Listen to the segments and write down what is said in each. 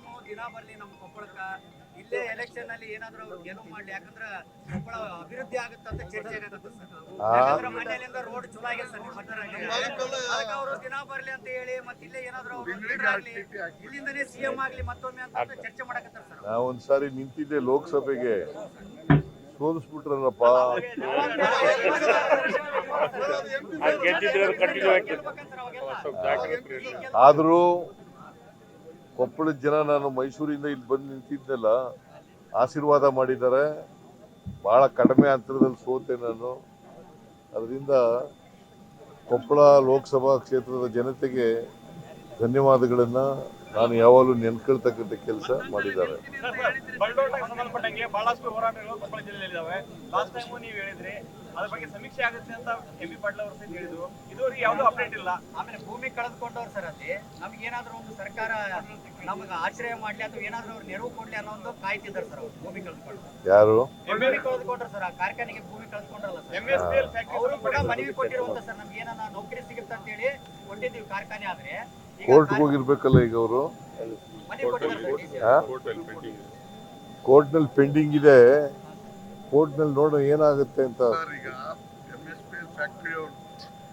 CM ದಿನ ಬರಲಿ ನಮ್ಮ ಕೊಪ್ಪಳಕ್ಕ ಇಲ್ಲೇ ಎಲೆಕ್ಷನ್ ಅಲ್ಲಿ ಏನಾದ್ರೂ ಅವ್ರು ಗೆಲುವು ಮಾಡ್ಲಿ ಯಾಕಂದ್ರ ಕೊಪ್ಪಳ ಅಭಿವೃದ್ಧಿ ಆಗುತ್ತಂತ ಚರ್ಚೆ ಆಗತ್ತೆ ಸರ್ ಮನೆಯಲ್ಲಿಂದ ರೋಡ್ ಚಲೋ ಆಗಿದೆ ಸರ್ ಅದಕ್ಕೆ ಅವರು ದಿನ ಬರಲಿ ಅಂತ ಹೇಳಿ ಮತ್ತೆ ಇಲ್ಲೇ ಏನಾದ್ರು ಅವ್ರು ಆಗ್ಲಿ ಇಲ್ಲಿಂದನೇ ಸಿಎಂ ಆಗ್ಲಿ ಮತ್ತೊಮ್ಮೆ ಅಂತ ಚರ್ಚೆ ಮಾಡಕತ್ತಾರ ಸರ್ ನಾ ಒಂದ್ಸಾರಿ ನಿಂತಿದ್ದೆ ಲೋಕಸಭೆಗೆ ಸೋಲಿಸ್ಬಿಟ್ರಲ್ಲಪ್ಪ ಆದರೂ ಕೊಪ್ಪಳದ ಜನ ನಾನು ಮೈಸೂರಿಂದ ಇಲ್ಲಿ ಬಂದು ನಿಂತಿದ್ದೆಲ್ಲ ಆಶೀರ್ವಾದ ಮಾಡಿದ್ದಾರೆ. ಬಹಳ ಕಡಿಮೆ ಅಂತರದಲ್ಲಿ ಸೋತೆ ನಾನು. ಅದರಿಂದ ಕೊಪ್ಪಳ ಲೋಕಸಭಾ ಕ್ಷೇತ್ರದ ಜನತೆಗೆ ಧನ್ಯವಾದಗಳನ್ನು ನಾನು ಯಾವಾಗಲೂ ನೆನ್ಕೊಳ್ತಕ್ಕಂಥ ಕೆಲಸ ಮಾಡಿದ್ದಾರೆ. ಬಂಡೋಟಕ್ಕೆ ಸಂಬಂಧಪಟ್ಟಂಗೆ ಬಹಳಷ್ಟು ಹೋರಾಟಗಳು ಕೊಪ್ಪಳ ಜಿಲ್ಲೆಯಲ್ಲಿ ಇದಾವೆ. ಲಾಸ್ಟ್ ಟೈಮ್ ನೀವು ಹೇಳಿದ್ರಿ ಅದ್ರ ಬಗ್ಗೆ ಸಮೀಕ್ಷೆ ಆಗುತ್ತೆ ಅಂತ ಎಂ ಬಿ ಪಾಟೀಲ್ ಅವರು ಹೇಳಿದ್ರು. ಇದುವರೆಗೆ ಯಾವುದೂ ಅಪ್ಡೇಟ್ ಇಲ್ಲ. ಆಮೇಲೆ ಭೂಮಿ ಕಳೆದುಕೊಂಡವ್ರು ಸರ್ ಅಲ್ಲಿ. ನಮ್ಗೆ ಏನಾದ್ರು ಒಂದು ಸರ್ಕಾರ ನಮಗೆ ಆಶ್ರಯ ಮಾಡ್ಲಿ ಅಥವಾ ಏನಾದ್ರು ಅವ್ರು ನೆರವು ಕೊಡ್ಲಿ ಅನ್ನೋ ಒಂದು ಕಾಯ್ತಿದ್ದಾರೆ ಸರ್ ಅವ್ರು ಭೂಮಿ ಕಳೆದುಕೊಂಡು. ಯಾರು? ಭೂಮಿ ಕಳೆದುಕೊಂಡ್ರು ಸರ್ ಆ ಕಾರ್ಖಾನೆಗೆ ಭೂಮಿ ಕಳೆದುಕೊಂಡ್ರಲ್ಲ sir. M S P L ಅವರು ಕೂಡ ಮನವಿ ಕೊಟ್ಟಿರುವಂತ ಸರ್. ನಮ್ಗೆ ಏನಾನ ನೌಕರಿ ಸಿಗುತ್ತೆ ಅಂತ ಹೇಳಿ ಕೊಟ್ಟಿದ್ದೀವಿ ಕಾರ್ಖಾನೆ ಆದ್ರೆ. ಕೋರ್ಟ್ ಕೋರ್ಟ್ಗೆ ಹೋಗಿರ್ಬೇಕಲ್ಲ ಈಗ ಅವರು? ಕೋರ್ಟ್ನಲ್ಲಿ? ಕೋರ್ಟ್ನಲ್ಲಿ ಪೆಂಡಿಂಗ್ ಇದೆ. ಕೋರ್ಟ್ನಲ್ಲಿ ನೋಡೋ ಏನಾಗುತ್ತೆ ಅಂತ. ಸರ್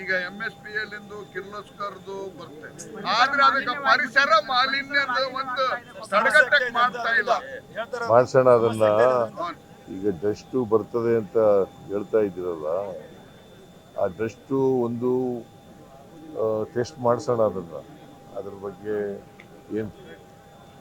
ಈಗ ಎಂ ಎಸ್ ಪಿ ಎಲ್ ಇಂದು ಕಿರ್ಲೋಸ್ಕರ್ದು ಬರುತ್ತೆ ಆದ್ರೆ ಅದಕ್ಕೆ ಪರಿಸರ ಮಾಲಿನ್ಯದ ಒಂದು ತಡೆಗಟ್ಟಕ್ ಮಾಡ್ತಾ ಇಲ್ಲ. ಮಾಡ್ಸೋಣ ಅದನ್ನ ಈಗ ಡಸ್ಟು ಬರ್ತದೆ ಅಂತ ಹೇಳ್ತಾ ಇದ್ದೀರಲ್ಲ ಆ ಡಸ್ಟು ಒಂದು ಟೆಸ್ಟ್ ಮಾಡಿಸೋಣ ಅದನ್ನು. ಅದ್ರ ಬಗ್ಗೆ ಏನು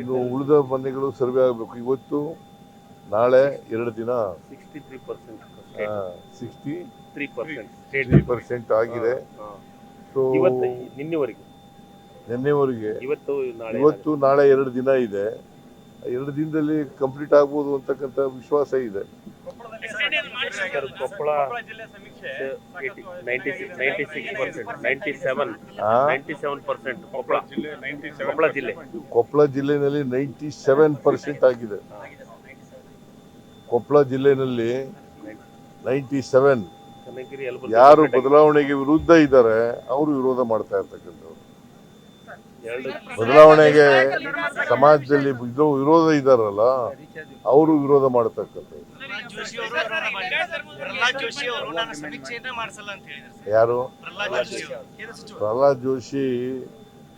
ಇನ್ನು ಉಳಿದ ಮನೆಗಳು ಸರ್ವೆ ಆಗಬೇಕು. ಇವತ್ತು ನಾಳೆ ಎರಡು ದಿನ. Sixty three percent sixty three percent three percent ಆಗಿದೆ. ಸೊ ಇವತ್ತು ನಿನ್ನೆವರೆಗೆ? ನಿನ್ನೆವರೆಗೆ. ಇವತ್ತು ನಾಳೆ ಇವತ್ತು ನಾಳೆ ಎರಡು ದಿನ ಇದೆ. ಎರಡು ದಿನದಲ್ಲಿ ಕಂಪ್ಲೀಟ್ ಆಗ್ಬೋದು ಅಂತಕ್ಕಂಥ ವಿಶ್ವಾಸ ಇದೆ. Sir, Koppal ninety six ninety six percent ninety seven ಆ? Ninety seven percent Koppal Koppal ಜಿಲ್ಲೆ. ಕೊಪ್ಪಳ ಜಿಲ್ಲೆನಲ್ಲಿ ನೈಂಟಿ ಸೆವೆನ್ ಪರ್ಸೆಂಟ್ ಆಗಿದೆ. ಕೊಪ್ಪಳ ಜಿಲ್ಲೆನಲ್ಲಿ ನೈಂಟಿ ಸೆವೆನ್ ಯಾರು ಬದಲಾವಣೆಗೆ ವಿರುದ್ಧ ಇದ್ದಾರೆ ಅವರು ವಿರೋಧ ಮಾಡ್ತಾ ಇರ್ತಕ್ಕಂಥವ್ರು. ಬದಲಾವಣೆಗೆ ಸಮಾಜದಲ್ಲಿ ವಿರೋಧ ಇದ್ದಾರಲ್ಲ ಅವರು ವಿರೋಧ ಮಾಡ್ತಕ್ಕಂಥವ್ರು. ಪ್ರಹ್ಲಾದ್ ಜೋಶಿ ಅವರು ನಾನು ಸಮೀಕ್ಷೆಯನ್ನೇ ಮಾಡಿಸಲ್ಲ ಅಂತ ಹೇಳಿದ್ರು ಯಾರು? ಪ್ರಹ್ಲಾದ್ ಜೋಶಿ ಅವರು. ಪ್ರಹ್ಲಾದ್ ಜೋಶಿ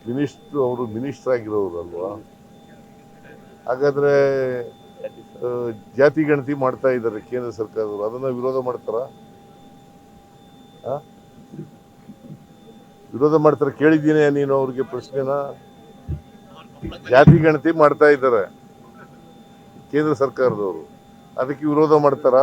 ಮಿನಿಸ್ಟ್ರು ಅವರು ಮಿನಿಸ್ಟರ್ ಆಗಿರೋರು ಅಲ್ವಾ? ಹಾಗಾದ್ರೆ ಜಾತಿ ಗಣತಿ ಮಾಡ್ತಾ ಇದ್ದಾರೆ ಕೇಂದ್ರ ಸರ್ಕಾರದವರು. ಅದನ್ನ ವಿರೋಧ ಮಾಡ್ತಾರ? ವಿರೋಧ ಮಾಡ್ತಾರೆ? ಕೇಳಿದ್ದೀನಿ ನೀನು ಅವ್ರಿಗೆ ಪ್ರಶ್ನೆನ? ಜಾತಿ ಗಣತಿ ಮಾಡ್ತಾ ಇದ್ದಾರೆ ಕೇಂದ್ರ ಸರ್ಕಾರದವರು. ಅದಕ್ಕೆ ವಿರೋಧ ಮಾಡ್ತಾರ?